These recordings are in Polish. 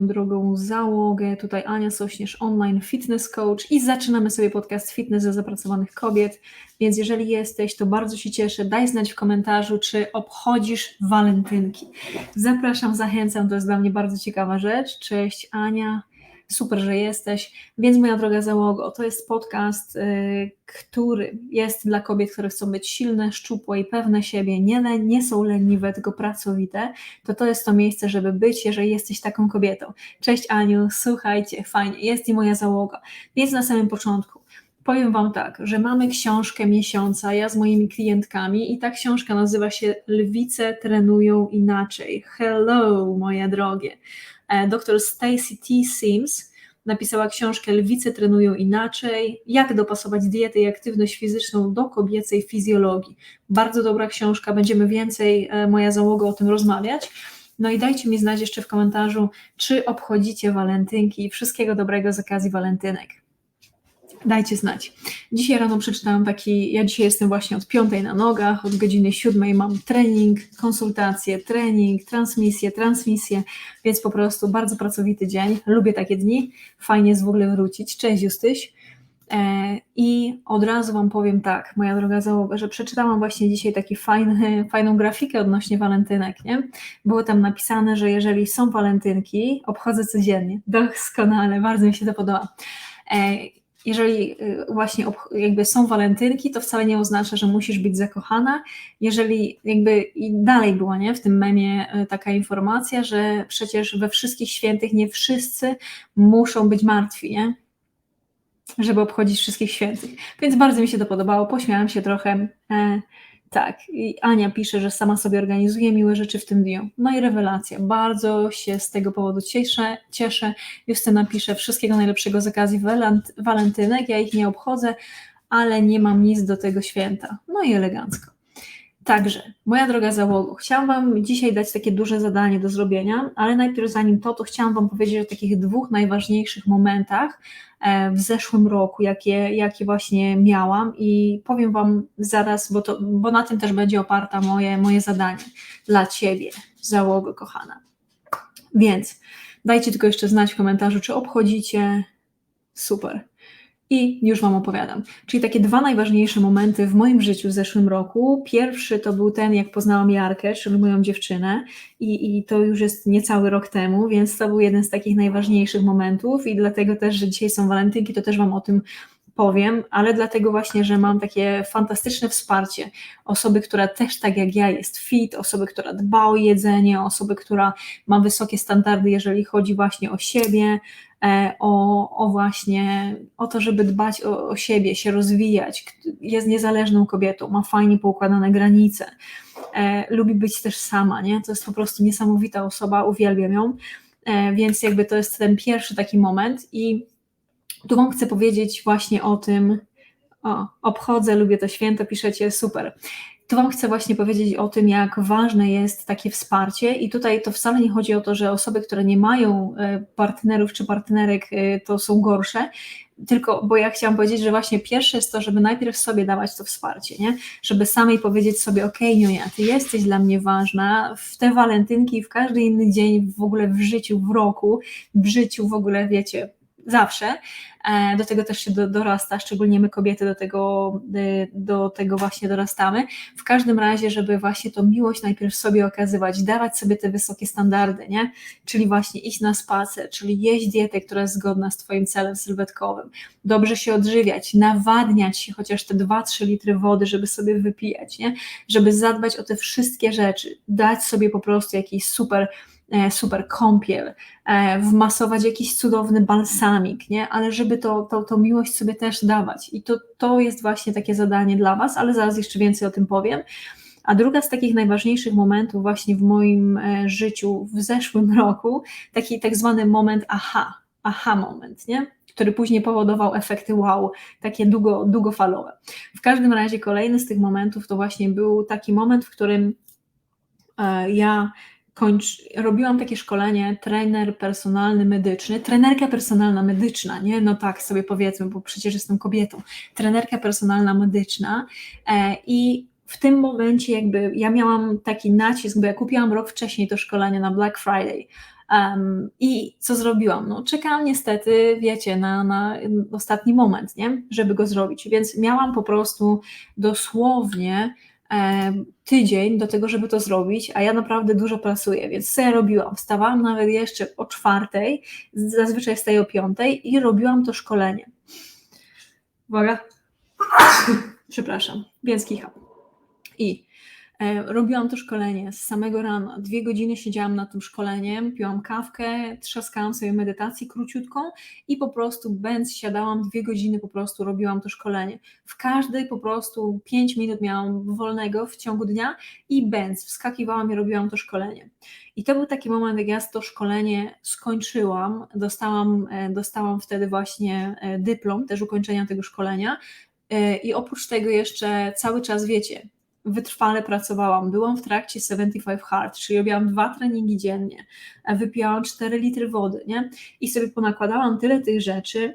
drogą załogę. Tutaj Ania Sośnierz, online fitness coach i zaczynamy sobie podcast Fitness dla zapracowanych kobiet. Więc jeżeli jesteś, to bardzo Ci cieszę. Daj znać w komentarzu, czy obchodzisz walentynki. Zapraszam, zachęcam, to jest dla mnie bardzo ciekawa rzecz. Cześć Ania. Super, że jesteś. Więc moja droga załogo, to jest podcast, y, który jest dla kobiet, które chcą być silne, szczupłe i pewne siebie, nie, nie są leniwe, tylko pracowite. To to jest to miejsce, żeby być, jeżeli jesteś taką kobietą. Cześć Aniu, słuchajcie, fajnie, jest i moja załoga. Więc na samym początku powiem Wam tak, że mamy książkę miesiąca, ja z moimi klientkami i ta książka nazywa się Lwice trenują inaczej. Hello, moje drogie. E, dr Stacy T. Sims napisała książkę Lwice trenują inaczej, jak dopasować dietę i aktywność fizyczną do kobiecej fizjologii. Bardzo dobra książka, będziemy więcej, e, moja załoga o tym rozmawiać. No i dajcie mi znać jeszcze w komentarzu, czy obchodzicie walentynki i wszystkiego dobrego z okazji walentynek dajcie znać. Dzisiaj rano przeczytałam taki, ja dzisiaj jestem właśnie od piątej na nogach, od godziny siódmej mam trening, konsultacje, trening, transmisję, transmisję, więc po prostu bardzo pracowity dzień, lubię takie dni, fajnie jest w ogóle wrócić. Cześć Justyś. E, I od razu Wam powiem tak, moja droga załoga, że przeczytałam właśnie dzisiaj taki fajny, fajną grafikę odnośnie walentynek, nie? Było tam napisane, że jeżeli są walentynki, obchodzę codziennie. Doskonale, bardzo mi się to podoba. E, jeżeli y, właśnie jakby są walentynki, to wcale nie oznacza, że musisz być zakochana. Jeżeli jakby i dalej była nie, w tym memie y, taka informacja, że przecież we wszystkich świętych nie wszyscy muszą być martwi, nie? żeby obchodzić wszystkich świętych. Więc bardzo mi się to podobało, pośmiałam się trochę. Tak, i Ania pisze, że sama sobie organizuje miłe rzeczy w tym dniu. No i rewelacja. Bardzo się z tego powodu cieszę. cieszę. Justyna pisze wszystkiego najlepszego z okazji walentynek. Ja ich nie obchodzę, ale nie mam nic do tego święta. No i elegancko. Także, moja droga załogo, chciałam Wam dzisiaj dać takie duże zadanie do zrobienia, ale najpierw zanim to, to chciałam Wam powiedzieć o takich dwóch najważniejszych momentach e, w zeszłym roku, jakie, jakie właśnie miałam i powiem Wam zaraz, bo, to, bo na tym też będzie oparta moje, moje zadanie dla Ciebie, załogo kochana. Więc dajcie tylko jeszcze znać w komentarzu, czy obchodzicie. Super. I już Wam opowiadam. Czyli takie dwa najważniejsze momenty w moim życiu w zeszłym roku. Pierwszy to był ten, jak poznałam Jarkę, czyli moją dziewczynę, i, i to już jest niecały rok temu, więc to był jeden z takich najważniejszych momentów, i dlatego też, że dzisiaj są walentynki, to też Wam o tym powiem, ale dlatego właśnie, że mam takie fantastyczne wsparcie osoby, która też tak jak ja jest fit, osoby, która dba o jedzenie, osoby, która ma wysokie standardy, jeżeli chodzi właśnie o siebie, o, o właśnie, o to, żeby dbać o, o siebie, się rozwijać, jest niezależną kobietą, ma fajnie poukładane granice, e, lubi być też sama, nie? To jest po prostu niesamowita osoba, uwielbiam ją, e, więc jakby to jest ten pierwszy taki moment i tu Wam chcę powiedzieć właśnie o tym, o, obchodzę, lubię to święto, piszecie, super tu Wam chcę właśnie powiedzieć o tym, jak ważne jest takie wsparcie, i tutaj to wcale nie chodzi o to, że osoby, które nie mają e, partnerów czy partnerek, e, to są gorsze, tylko, bo ja chciałam powiedzieć, że właśnie pierwsze jest to, żeby najpierw sobie dawać to wsparcie, nie? Żeby samej powiedzieć sobie, ok, Niunia, ty jesteś dla mnie ważna w te walentynki, w każdy inny dzień w ogóle w życiu, w roku, w życiu w ogóle, wiecie, zawsze. E, do tego też się dorasta, szczególnie my kobiety do tego, e, do tego właśnie dorastamy. W każdym razie, żeby właśnie tą miłość najpierw sobie okazywać, dawać sobie te wysokie standardy, nie? Czyli właśnie iść na spacer, czyli jeść dietę, która jest zgodna z Twoim celem sylwetkowym, dobrze się odżywiać, nawadniać się chociaż te 2-3 litry wody, żeby sobie wypijać, nie? Żeby zadbać o te wszystkie rzeczy, dać sobie po prostu jakiś super super kąpiel, e, wmasować jakiś cudowny balsamik, nie? ale żeby to, to, to miłość sobie też dawać. I to, to jest właśnie takie zadanie dla Was, ale zaraz jeszcze więcej o tym powiem. A druga z takich najważniejszych momentów właśnie w moim e, życiu w zeszłym roku, taki tak zwany moment aha, aha moment, nie? który później powodował efekty wow, takie długo, długofalowe. W każdym razie kolejny z tych momentów to właśnie był taki moment, w którym ja kończ, robiłam takie szkolenie trener personalny medyczny, trenerka personalna medyczna, nie? No tak sobie powiedzmy, bo przecież jestem kobietą. Trenerka personalna medyczna e, i w tym momencie jakby ja miałam taki nacisk, bo ja kupiłam rok wcześniej to szkolenie na Black Friday Um, I co zrobiłam? No, czekałam niestety, wiecie, na, na ostatni moment, nie? żeby go zrobić. Więc miałam po prostu dosłownie tydzień do tego, żeby to zrobić, a ja naprawdę dużo pracuję, więc ja robiłam? Wstawałam nawet jeszcze o czwartej, zazwyczaj wstaję o piątej i robiłam to szkolenie. Uwaga. Przepraszam, więc kicham. I robiłam to szkolenie z samego rana. Dwie godziny siedziałam nad tym szkoleniem, piłam kawkę, trzaskałam sobie medytację króciutką i po prostu bęc siadałam dwie godziny, po prostu robiłam to szkolenie. W każdej po prostu pięć minut miałam wolnego w ciągu dnia i bęc wskakiwałam i robiłam to szkolenie. I to był taki moment, jak ja to szkolenie skończyłam, dostałam, e, dostałam wtedy właśnie e, dyplom też ukończenia tego szkolenia. I oprócz tego jeszcze cały czas wiecie, wytrwale pracowałam. Byłam w trakcie 75 Hard, czyli robiłam dwa treningi dziennie, wypijałam 4 litry wody, nie? I sobie ponakładałam tyle tych rzeczy,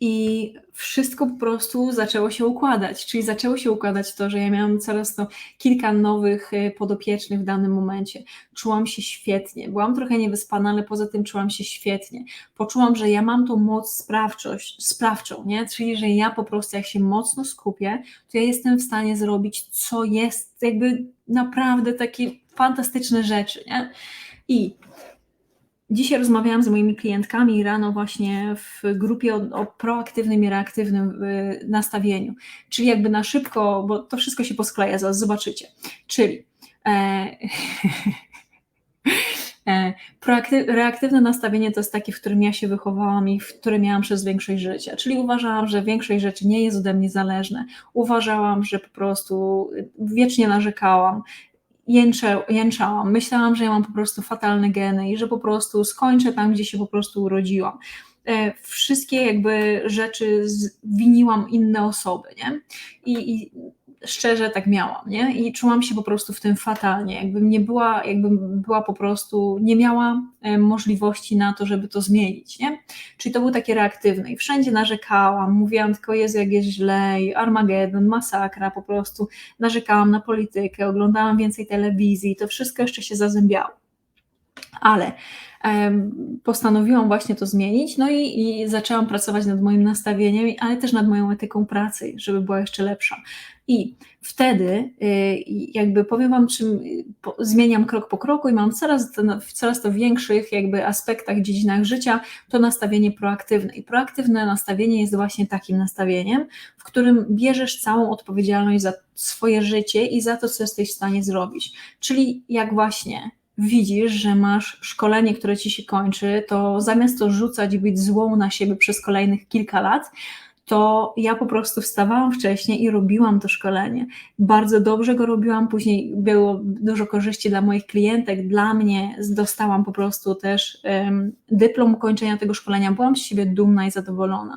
i wszystko po prostu zaczęło się układać. Czyli zaczęło się układać to, że ja miałam coraz to kilka nowych y, podopiecznych w danym momencie. Czułam się świetnie. Byłam trochę niewyspana, ale poza tym czułam się świetnie. Poczułam, że ja mam tą moc sprawczość, sprawczą, nie? Czyli że ja po prostu jak się mocno skupię, to ja jestem w stanie zrobić, co jest jakby naprawdę takie fantastyczne rzeczy, nie? I Dzisiaj rozmawiałam z moimi klientkami rano właśnie w grupie o, o, proaktywnym i reaktywnym y, nastawieniu, czyli jakby na szybko, bo to wszystko się poskleja, zaraz zobaczycie. Czyli e, e, reaktywne nastawienie to jest takie, w którym ja się wychowałam i w którym miałam przez większość życia. Czyli uważałam, że większość rzeczy nie jest ode mnie zależne. Uważałam, że po prostu wiecznie narzekałam, jęczę, jęczałam. Myślałam, że ja mam po prostu fatalne geny i że po prostu skończę tam, gdzie się po prostu urodziłam. E, wszystkie jakby rzeczy winiłam inne osoby, nie? I, i szczerze tak miałam, nie? I czułam się po prostu w tym fatalnie, jakbym nie była, jakbym była po prostu, nie miała e, możliwości na to, żeby to zmienić, nie? Czyli to był takie reaktywne i wszędzie narzekałam, mówiłam tylko Jezu, jak jest źle, Armagedon, masakra, po prostu narzekałam na politykę, oglądałam więcej telewizji, to wszystko jeszcze się zazębiało. Ale postanowiłam właśnie to zmienić, no i, i, zaczęłam pracować nad moim nastawieniem, ale też nad moją etyką pracy, żeby była jeszcze lepsza. I wtedy y, jakby powiem Wam, czym zmieniam krok po kroku i mam coraz w coraz to większych jakby aspektach, dziedzinach życia to nastawienie proaktywne. I proaktywne nastawienie jest właśnie takim nastawieniem, w którym bierzesz całą odpowiedzialność za swoje życie i za to, co jesteś w stanie zrobić. Czyli jak właśnie widzisz, że masz szkolenie, które ci się kończy, to zamiast to rzucać i być złą na siebie przez kolejnych kilka lat, to ja po prostu wstawałam wcześniej i robiłam to szkolenie. Bardzo dobrze go robiłam, później było dużo korzyści dla moich klientek, dla mnie dostałam po prostu też um, dyplom ukończenia tego szkolenia, byłam z siebie dumna i zadowolona.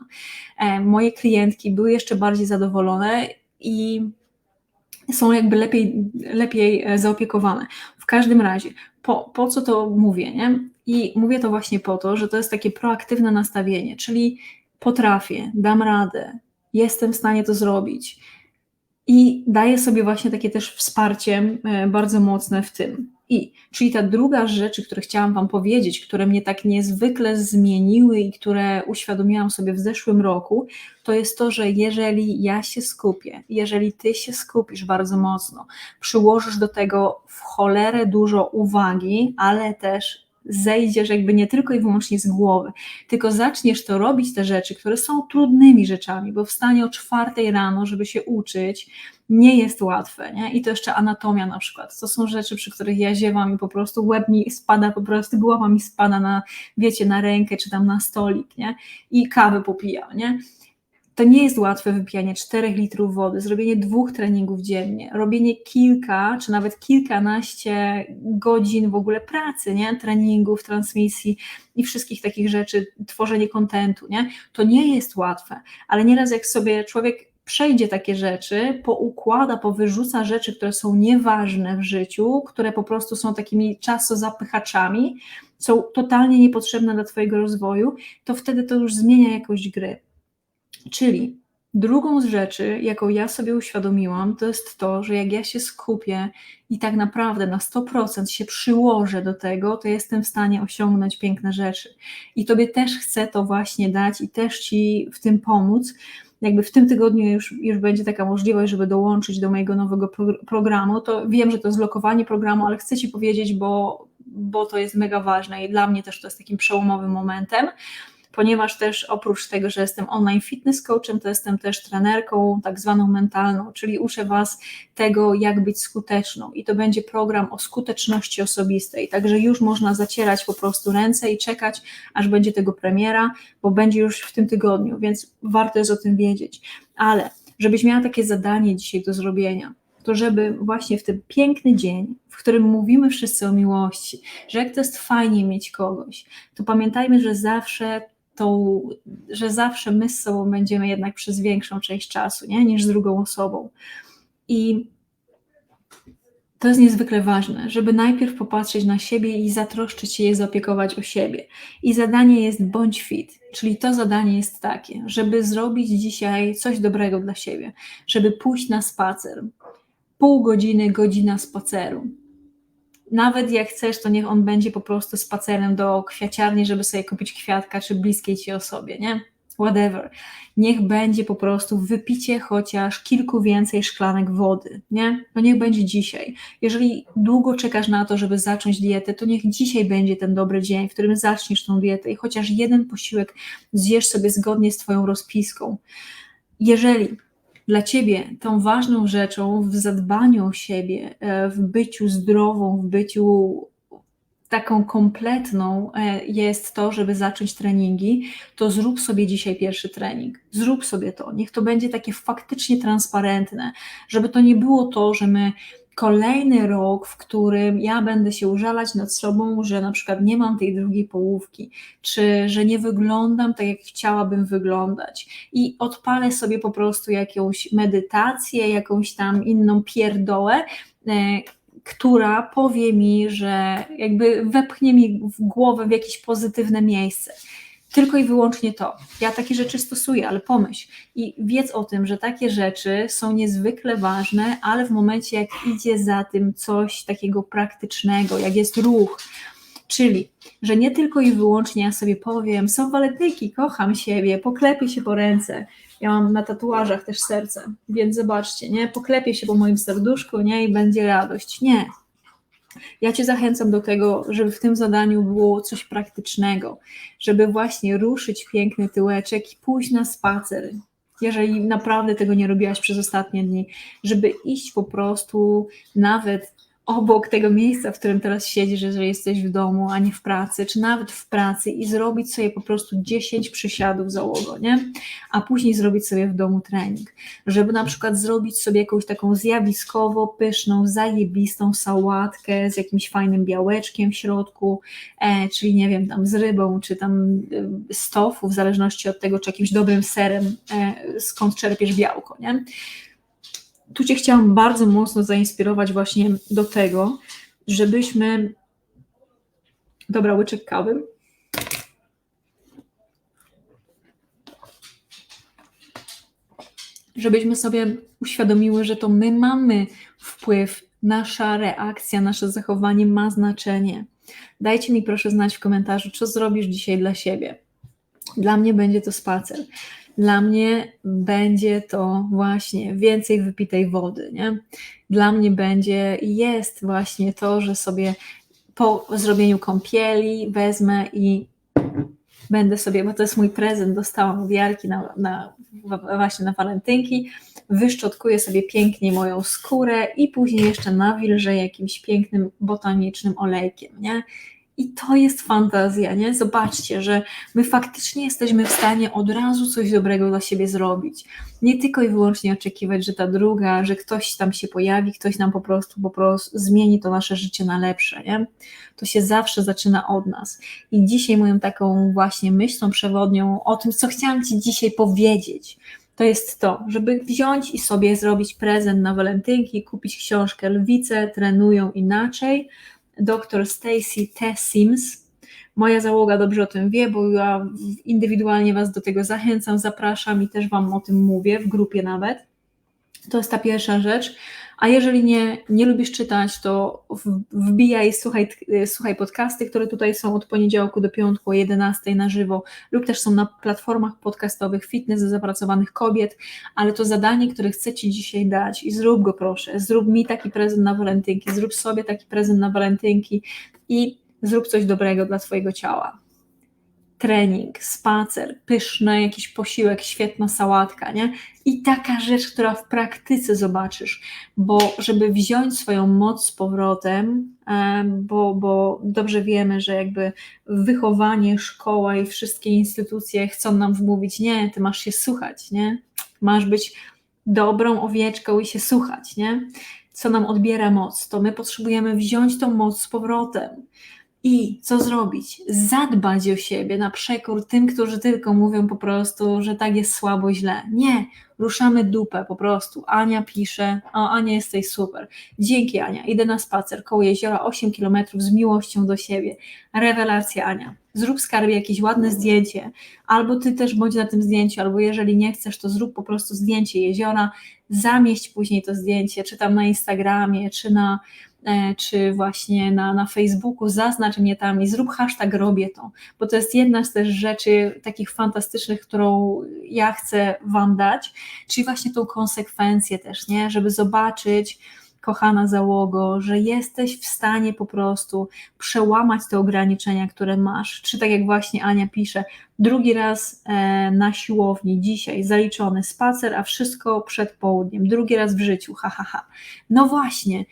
Um, moje klientki były jeszcze bardziej zadowolone i są jakby lepiej, lepiej e, zaopiekowane. W każdym razie, po, po co to mówię? Nie? I mówię to właśnie po to, że to jest takie proaktywne nastawienie, czyli potrafię, dam radę, jestem w stanie to zrobić. I daję sobie właśnie takie też wsparcie e, bardzo mocne w tym. I, czyli ta druga rzecz, które chciałam Wam powiedzieć, które mnie tak niezwykle zmieniły i które uświadomiłam sobie w zeszłym roku, to jest to, że jeżeli ja się skupię, jeżeli Ty się skupisz bardzo mocno, przyłożysz do tego w cholerę dużo uwagi, ale też zejdziesz jakby nie tylko i wyłącznie z głowy, tylko zaczniesz to robić te rzeczy, które są trudnymi rzeczami, bo wstanie o czwartej rano, żeby się uczyć, nie jest łatwe, nie? I to jeszcze anatomia na przykład. To są rzeczy, przy których ja ziewam i po prostu łeb mi spada, po prostu głowa mi spada na, wiecie, na rękę czy tam na stolik, nie? I kawę popijam, nie? to nie jest łatwe wypijanie 4 litrów wody, zrobienie dwóch treningów dziennie, robienie kilka czy nawet kilkanaście godzin w ogóle pracy, nie? treningów, transmisji i wszystkich takich rzeczy, tworzenie kontentu, nie? To nie jest łatwe, ale nieraz jak sobie człowiek przejdzie takie rzeczy, poukłada, powyrzuca rzeczy, które są nieważne w życiu, które po prostu są takimi czasozapychaczami, są totalnie niepotrzebne dla Twojego rozwoju, to wtedy to już zmienia jakość gry. Czyli Drugą z rzeczy, jaką ja sobie uświadomiłam, to jest to, że jak ja się skupię i tak naprawdę na 100% się przyłożę do tego, to jestem w stanie osiągnąć piękne rzeczy. I Tobie też chcę to właśnie dać i też Ci w tym pomóc. Jakby w tym tygodniu już, już będzie taka możliwość, żeby dołączyć do mojego nowego pro programu, to wiem, że to jest lokowanie programu, ale chcę Ci powiedzieć, bo, bo to jest mega ważne i dla mnie też to jest takim przełomowym momentem ponieważ też oprócz tego, że jestem online fitness coachem, to jestem też trenerką tak zwaną mentalną, czyli uczę Was tego, jak być skuteczną. I to będzie program o skuteczności osobistej, także już można zacierać po prostu ręce i czekać, aż będzie tego premiera, bo będzie już w tym tygodniu, więc warto jest o tym wiedzieć, ale żebyś miała takie zadanie dzisiaj do zrobienia, to żeby właśnie w ten piękny dzień, w którym mówimy wszyscy o miłości, że jak to jest fajnie mieć kogoś, to pamiętajmy, że zawsze tą, że zawsze my z sobą będziemy jednak przez większą część czasu, nie? niż z drugą osobą. I to jest niezwykle ważne, żeby najpierw popatrzeć na siebie i zatroszczyć się i zaopiekować o siebie. I zadanie jest bądź fit, czyli to zadanie jest takie, żeby zrobić dzisiaj coś dobrego dla siebie, żeby pójść na spacer. Pół godziny, godzina spaceru nawet jak chcesz, to niech on będzie po prostu spacerem do kwiaciarni, żeby sobie kupić kwiatka czy bliskiej ci osobie, nie? Whatever. Niech będzie po prostu wypicie chociaż kilku więcej szklanek wody, nie? No niech będzie dzisiaj. Jeżeli długo czekasz na to, żeby zacząć dietę, to niech dzisiaj będzie ten dobry dzień, w którym zaczniesz tą dietę i chociaż jeden posiłek zjesz sobie zgodnie z Twoją rozpiską. Jeżeli dla ciebie tą ważną rzeczą w zadbaniu o siebie, e, w byciu zdrową, w byciu taką kompletną e, jest to, żeby zacząć treningi, to zrób sobie dzisiaj pierwszy trening. Zrób sobie to. Niech to będzie takie faktycznie transparentne, żeby to nie było to, że my kolejny rok, w którym ja będę się użalać nad sobą, że na przykład nie mam tej drugiej połówki, czy że nie wyglądam tak, jak chciałabym wyglądać. I odpalę sobie po prostu jakąś medytację, jakąś tam inną pierdołę, e, która powie mi, że jakby wepchnie mi w głowę w jakieś pozytywne miejsce. Tylko i wyłącznie to. Ja takie rzeczy stosuję, ale pomyśl i wiedz o tym, że takie rzeczy są niezwykle ważne, ale w momencie, jak idzie za tym coś takiego praktycznego, jak jest ruch, czyli, że nie tylko i wyłącznie ja sobie powiem, są walentynki, kocham siebie, poklepię się po ręce. Ja mam na tatuażach też serce, więc zobaczcie, nie? Poklepię się po moim serduszku, nie? I będzie radość. Nie, ja Cię zachęcam do tego, żeby w tym zadaniu było coś praktycznego, żeby właśnie ruszyć piękny tyłeczek i pójść na spacer. Jeżeli naprawdę tego nie robiłaś przez ostatnie dni, żeby iść po prostu nawet obok tego miejsca, w którym teraz siedzisz, jeżeli jesteś w domu, a nie w pracy, czy nawet w pracy i zrobić sobie po prostu 10 przysiadów załogo, nie? A później zrobić sobie w domu trening. Żeby na przykład zrobić sobie jakąś taką zjawiskowo pyszną, zajebistą sałatkę z jakimś fajnym białeczkiem w środku, e, czyli nie wiem, tam z rybą, czy tam e, z tofu, w zależności od tego, czy jakimś dobrym serem, e, skąd czerpiesz białko, nie? Tu Cię chciałam bardzo mocno zainspirować właśnie do tego, żebyśmy. Dobra, łyczek kawy. Żebyśmy sobie uświadomiły, że to my mamy wpływ, nasza reakcja, nasze zachowanie ma znaczenie. Dajcie mi proszę znać w komentarzu, co zrobisz dzisiaj dla siebie. Dla mnie będzie to spacer dla mnie będzie to właśnie więcej wypitej wody. Nie? Dla mnie będzie jest właśnie to, że sobie po zrobieniu kąpieli wezmę i będę sobie, bo to jest mój prezent, dostałam od Jarki na, na, właśnie na walentynki, wyszczotkuję sobie pięknie moją skórę i później jeszcze nawilżę jakimś pięknym botanicznym olejkiem, nie? I to jest fantazja, nie? Zobaczcie, że my faktycznie jesteśmy w stanie od razu coś dobrego dla siebie zrobić. Nie tylko i wyłącznie oczekiwać, że ta druga, że ktoś tam się pojawi, ktoś nam po prostu, po prostu zmieni to nasze życie na lepsze, nie? To się zawsze zaczyna od nas. I dzisiaj moją taką właśnie myślą przewodnią o tym, co chciałam Ci dzisiaj powiedzieć, to jest to, żeby wziąć i sobie zrobić prezent na walentynki, kupić książkę Lwice trenują inaczej, dr Stacy T. Sims. Moja załoga dobrze o tym wie, bo ja indywidualnie Was do tego zachęcam, zapraszam i też Wam o tym mówię, w grupie nawet. To jest ta pierwsza rzecz. A jeżeli nie, nie lubisz czytać, to wbijaj, słuchaj, słuchaj podcasty, które tutaj są od poniedziałku do piątku o 11 na żywo, lub też są na platformach podcastowych Fitness dla zapracowanych kobiet, ale to zadanie, które chcę Ci dzisiaj dać i zrób go proszę, zrób mi taki prezent na walentynki, zrób sobie taki prezent na walentynki i zrób coś dobrego dla Twojego ciała trening, spacer, pyszny jakiś posiłek, świetna sałatka, nie? I taka rzecz, która w praktyce zobaczysz, bo żeby wziąć swoją moc z powrotem, bo, bo dobrze wiemy, że jakby wychowanie, szkoła i wszystkie instytucje chcą nam wmówić, nie, ty masz się słuchać, nie? Masz być dobrą owieczką i się słuchać, nie? Co nam odbiera moc, to my potrzebujemy wziąć tą moc z powrotem i co zrobić? Zadbać o siebie na przekór tym, którzy tylko mówią po prostu, że tak jest słabo, źle. Nie, ruszamy dupę po prostu. Ania pisze, o Ania jesteś super. Dzięki Ania, idę na spacer koło jeziora 8 km z miłością do siebie. Rewelacja Ania. Zrób skarbie jakieś ładne zdjęcie, albo ty też bądź na tym zdjęciu, albo jeżeli nie chcesz, to zrób po prostu zdjęcie jeziora, zamieść później to zdjęcie, czy tam na Instagramie, czy na czy właśnie na, na Facebooku, zaznacz mnie tam i zrób hashtag robię to, bo to jest jedna z też rzeczy takich fantastycznych, którą ja chcę Wam dać, czyli właśnie tą konsekwencję też, nie, żeby zobaczyć, kochana załogo, że jesteś w stanie po prostu przełamać te ograniczenia, które masz. Czy tak jak właśnie Ania pisze, drugi raz e, na siłowni, dzisiaj zaliczony spacer, a wszystko przed południem, drugi raz w życiu, ha, ha, ha. No właśnie,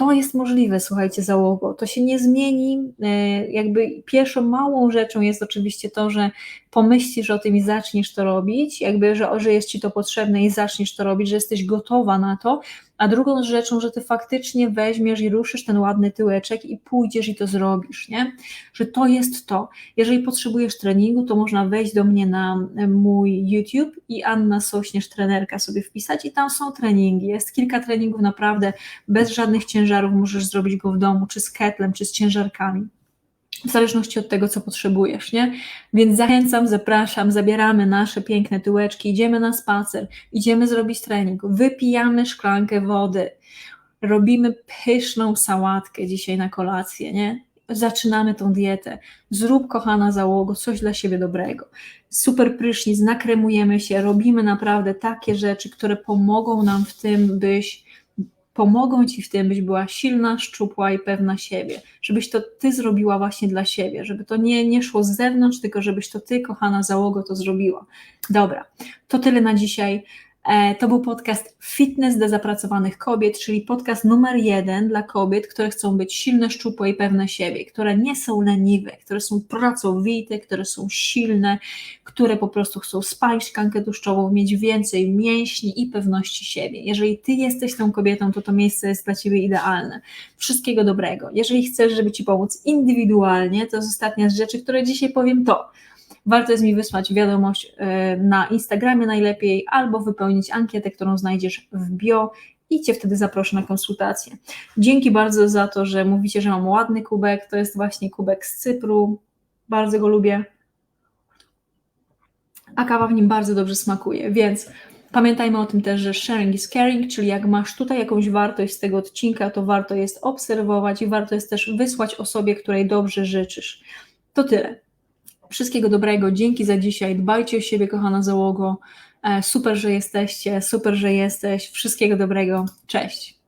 to jest możliwe, słuchajcie, załogo. To się nie zmieni. E, jakby pierwszą małą rzeczą jest oczywiście to, że pomyślisz o tym i zaczniesz to robić, jakby, że, że jest ci to potrzebne i zaczniesz to robić, że jesteś gotowa na to, a drugą rzeczą, że ty faktycznie weźmiesz i ruszysz ten ładny tyłeczek i pójdziesz i to zrobisz, nie? Że to jest to. Jeżeli potrzebujesz treningu, to można wejść do mnie na mój YouTube i Anna Sośnierz, trenerka sobie wpisać i tam są treningi. Jest kilka treningów naprawdę bez żadnych ciężarów, możesz zrobić go w domu, czy z ketlem, czy z ciężarkami w zależności od tego, co potrzebujesz, nie? Więc zachęcam, zapraszam, zabieramy nasze piękne tyłeczki, idziemy na spacer, idziemy zrobić trening, wypijamy szklankę wody, robimy pyszną sałatkę dzisiaj na kolację, nie? Zaczynamy tą dietę. Zrób, kochana załogo, coś dla siebie dobrego. Super prysznic, nakremujemy się, robimy naprawdę takie rzeczy, które pomogą nam w tym, byś pomogą ci w tym, byś była silna, szczupła i pewna siebie, żebyś to ty zrobiła właśnie dla siebie, żeby to nie, nie szło z zewnątrz, tylko żebyś to ty, kochana załogo, to zrobiła. Dobra, to tyle na dzisiaj. E, to był podcast Fitness dla zapracowanych kobiet, czyli podcast numer jeden dla kobiet, które chcą być silne, szczupłe i pewne siebie, które nie są leniwe, które są pracowite, które są silne, które po prostu chcą spalić tkankę tłuszczową, mieć więcej mięśni i pewności siebie. Jeżeli ty jesteś tą kobietą, to to miejsce jest dla ciebie idealne. Wszystkiego dobrego. Jeżeli chcesz, żeby ci pomóc indywidualnie, to jest ostatnia z rzeczy, które dzisiaj powiem to warto jest mi wysłać wiadomość e, na Instagramie najlepiej albo wypełnić ankietę, którą znajdziesz w bio i Cię wtedy zaproszę na konsultację. Dzięki bardzo za to, że mówicie, że mam ładny kubek. To jest właśnie kubek z Cypru. Bardzo go lubię. A kawa w nim bardzo dobrze smakuje, więc pamiętajmy o tym też, że sharing is caring, czyli jak masz tutaj jakąś wartość z tego odcinka, to warto jest obserwować i warto jest też wysłać osobie, której dobrze życzysz. To tyle. Wszystkiego dobrego, dzięki za dzisiaj. Dbajcie o siebie, kochana załogo. E, super, że jesteście, super, że jesteś. Wszystkiego dobrego. Cześć.